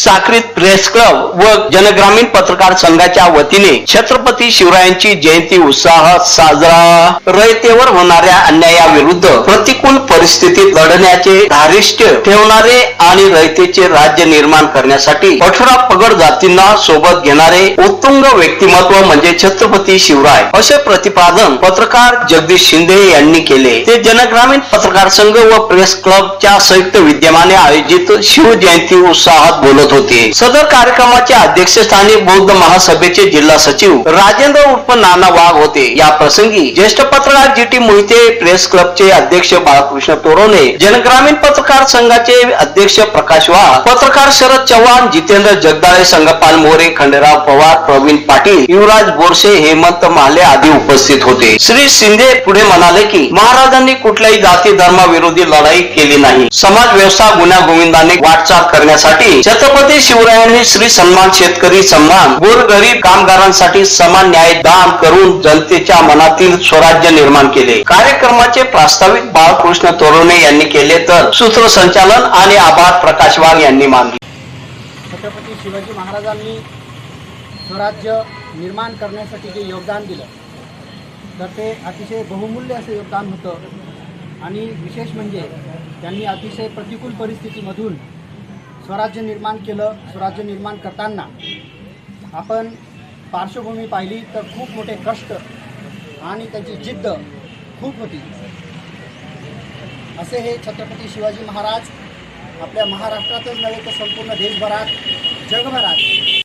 साक्रीत press club व जनग्रामीण पत्रकार संघाच्या वतीने छत्रपती शिवरायांची जयंती उत्साहात साजरा. रयतेवर होणाऱ्या अन्यायाविरुद्ध प्रतिकूल परिस्थितीत लढण्याचे धारिष्ट्य ठेवणारे आणि रयतेचे राज्य निर्माण करण्यासाठी अठरा पगड जातींना सोबत घेणारे उत्तुंग व्यक्तिमत्व म्हणजे छत्रपती शिवराय. असे प्रतिपादन पत्रकार जगदीश शिंदे यांनी केले. ते जनग्रामीण पत्रकार संघ व प्रेस क्लबच्या संयुक्त विद्यमाने आयोजित शिवजयंती उत्साहात बोलत होते. सदर कार्यक्रमाच्या अध्यक्षस्थानी बौद्ध महासभेचे जिल्हा सचिव राजेंद्र उर्फ नाना वाघ होते. या प्रसंगी ज्येष्ठ पत्रकार जी टी मोहिते प्रेस क्लबचे अध्यक्ष बाळकृष्ण तोरवणे जनग्रामीण पत्रकार संघाचे अध्यक्ष प्रकाश वाघ पत्रकार शरद चव्हाण जितेंद्र जगदाळे संगपाल मोरे खंडेराव पवार प्रवीण पाटील युवराज बोरसे हेमंत माले आदी उपस्थित होते. श्री शिंदे पुढे म्हणाले की महाराजांनी कुठल्याही जाती धर्माविरोधी लढाई केली नाही. समाज व्यवसाय गुन्हा गोविंदाने वाटचाल करण्यासाठी छत्रपती छत्रपती शिवरायांनी श्री सन्मान शेतकरी सन्मान गोरगरीब कामगारांसाठी समान न्याय दान करून जनतेच्या मनातील स्वराज्य निर्माण केले. कार्यक्रमाचे प्रास्ताविक बाळकृष्ण तोरणे यांनी केले तर सूत्रसंचालन आणि आभार प्रकाश वाघ यांनी मानले. छत्रपती शिवाजी महाराजांनी स्वराज्य निर्माण करण्यासाठी जे योगदान दिलं तर ते अतिशय बहुमूल्य असं योगदान होतं. आणि विशेष म्हणजे त्यांनी अतिशय प्रतिकूल परिस्थितीमधून स्वराज्य निर्माण केलं स्वराज्य निर्माण करताना आपण पार्श्वभूमी पाहिली तर खूप मोठे कष्ट आणि त्यांची जिद्द खूप होती. असे हे छत्रपती शिवाजी महाराज आपल्या महाराष्ट्रातच नव्हे तर संपूर्ण देशभरात जगभरात